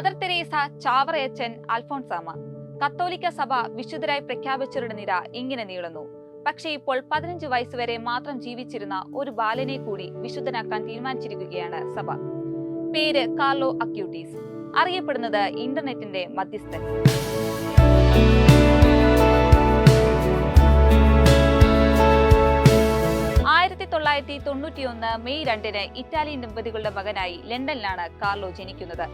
Mother Teresa ചാവറയച്ചൻ അൽഫോൺസാമ. കത്തോലിക്ക സഭ വിശുദ്ധരായി പ്രഖ്യാപിച്ചവരുടെ നിര ഇങ്ങനെ നീളുന്നു. പക്ഷേ ഇപ്പോൾ പതിനഞ്ച് വയസ്സുവരെ മാത്രം ജീവിച്ചിരുന്ന ഒരു ബാലനെ കൂടി വിശുദ്ധനാക്കാൻ തീരുമാനിച്ചിരിക്കുകയാണ് സഭ. പേര് കാർലോ അക്യൂട്ടീസ്. അറിയപ്പെടുന്നത് ഇന്റർനെറ്റിന്റെ മധ്യസ്ഥൻ. ആയിരത്തി തൊള്ളായിരത്തി തൊണ്ണൂറ്റിയൊന്ന് മെയ് രണ്ടിന് ഇറ്റാലിയൻ ദമ്പതികളുടെ മകനായി ലണ്ടനിലാണ് കാർലോ ജനിക്കുന്നത്.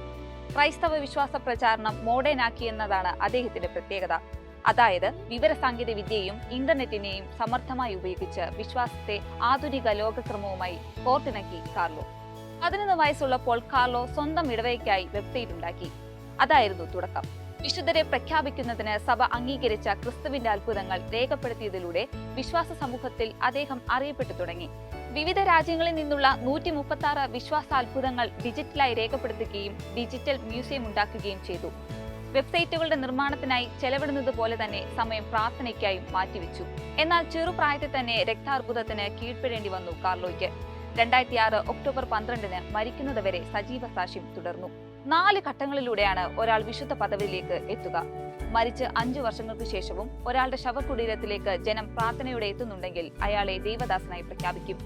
ക്രൈസ്തവ വിശ്വാസ പ്രചാരണം മോഡേൺ ആക്കി എന്നതാണ് അദ്ദേഹത്തിന്റെ പ്രത്യേകത. അതായത് വിവരസാങ്കേതിക വിദ്യയും ഇന്റർനെറ്റിനെയും സമർത്ഥമായി ഉപയോഗിച്ച് വിശ്വാസത്തെ ആധുനിക ലോകക്രമവുമായി കോർത്തിണക്കി കാർലോ. പതിനൊന്ന് വയസ്സുള്ളപ്പോൾ കാർലോ സ്വന്തം ഇടവയ്ക്കായി വെബ്സൈറ്റ് ഉണ്ടാക്കി. അതായിരുന്നു തുടക്കം. വിശുദ്ധരെ പ്രഖ്യാപിക്കുന്നതിന് സഭ അംഗീകരിച്ച ക്രിസ്തുവിന്റെ അത്ഭുതങ്ങൾ രേഖപ്പെടുത്തിയതിലൂടെ വിശ്വാസ സമൂഹത്തിൽ അദ്ദേഹം അറിയപ്പെട്ടു തുടങ്ങി. വിവിധ രാജ്യങ്ങളിൽ നിന്നുള്ള നൂറ്റി മുപ്പത്തി ആറ് വിശ്വാസ അത്ഭുതങ്ങൾ ഡിജിറ്റലായി രേഖപ്പെടുത്തുകയും ഡിജിറ്റൽ മ്യൂസിയം ഉണ്ടാക്കുകയും ചെയ്തു. വെബ്സൈറ്റുകളുടെ നിർമ്മാണത്തിനായി ചെലവിടുന്നത് പോലെ തന്നെ സമയം പ്രാർത്ഥനയ്ക്കായും മാറ്റിവെച്ചു. എന്നാൽ ചെറുപ്രായത്തിൽ തന്നെ രക്താർബുദത്തിന് കീഴ്പ്പെടേണ്ടി വന്നു കാർലോയ്ക്ക്. രണ്ടായിരത്തി ആറ് ഒക്ടോബർ പന്ത്രണ്ടിന് മരിക്കുന്നതുവരെ സജീവ സാക്ഷ്യം തുടർന്നു. നാല് ഘട്ടങ്ങളിലൂടെയാണ് ഒരാൾ വിശുദ്ധ പദവിയിലേക്ക് എത്തുക. മരിച്ച് അഞ്ചു വർഷങ്ങൾക്ക് ശേഷവും ഒരാളുടെ ശവകുടീരത്തിലേക്ക് ജനം പ്രാർത്ഥനയോടെ എത്തുന്നുണ്ടെങ്കിൽ അയാളെ ദൈവദാസനായി പ്രഖ്യാപിക്കും.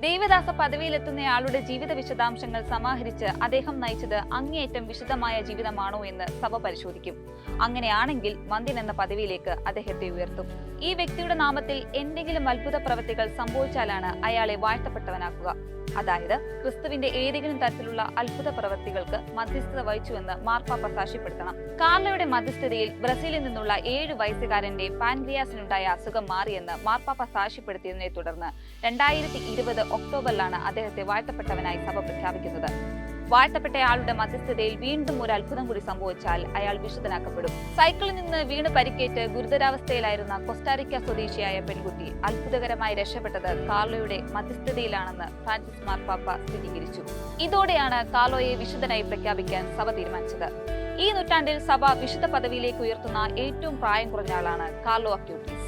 ദൈവദാസ പദവിയിലെത്തുന്നയാളുടെ ജീവിത വിശദാംശങ്ങൾ സമാഹരിച്ച് അദ്ദേഹം നയിച്ചത് അങ്ങേയറ്റം വിശദമായ ജീവിതമാണോ എന്ന് സഭ പരിശോധിക്കും. അങ്ങനെയാണെങ്കിൽ മന്ദിൻ എന്ന പദവിയിലേക്ക് അദ്ദേഹത്തെ ഉയർത്തും. ഈ വ്യക്തിയുടെ നാമത്തിൽ എന്തെങ്കിലും അത്ഭുത പ്രവൃത്തികൾ സംഭവിച്ചാലാണ് അയാളെ വാഴ്ത്തപ്പെട്ടവനാക്കുക. അതായത് ക്രിസ്തുവിന്റെ ഏതെങ്കിലും തരത്തിലുള്ള അത്ഭുത പ്രവൃത്തികൾക്ക് മധ്യസ്ഥത വഹിച്ചുവെന്ന് മാർപ്പാപ്പ സാക്ഷ്യപ്പെടുത്തണം. കാർലയുടെ മധ്യസ്ഥതയിൽ ബ്രസീലിൽ നിന്നുള്ള ഏഴ് വയസ്സുകാരന്റെ പാൻക്രിയാസിനുണ്ടായ അസുഖം മാറിയെന്ന് മാർപ്പാപ്പ സാക്ഷ്യപ്പെടുത്തിയതിനെ തുടർന്ന് രണ്ടായിരത്തി ഇരുപത് ഒക്ടോബറിലാണ് അദ്ദേഹത്തെ വാഴ്ത്തപ്പെട്ടവനായി സഭ പ്രഖ്യാപിക്കുന്നത്. വാഴ്ത്തപ്പെട്ടയാളുടെ മധ്യസ്ഥതയിൽ വീണ്ടും ഒരു അത്ഭുതം കൂടി സംഭവിച്ചാൽ അയാൾ വിശുദ്ധനാക്കപ്പെടും. സൈക്കിളിൽ നിന്ന് വീണ് പരിക്കേറ്റ് ഗുരുതരാവസ്ഥയിലായിരുന്ന കൊസ്റ്റാറിക്ക സ്വദേശിയായ പെൺകുട്ടി അത്ഭുതകരമായി രക്ഷപ്പെട്ടത് കാർലോയുടെ മധ്യസ്ഥതയിലാണെന്ന് ഫ്രാൻസിസ് മാർപ്പാപ്പ സ്ഥിരീകരിച്ചു. ഇതോടെയാണ് കാർലോയെ വിശുദ്ധനായി പ്രഖ്യാപിക്കാൻ സഭ തീരുമാനിച്ചത്. ഈ നൂറ്റാണ്ടിൽ സഭ വിശുദ്ധ പദവിയിലേക്ക് ഉയർത്തുന്ന ഏറ്റവും പ്രായം കുറഞ്ഞ ആളാണ് കാർലോ അക്യൂട്ടീസ്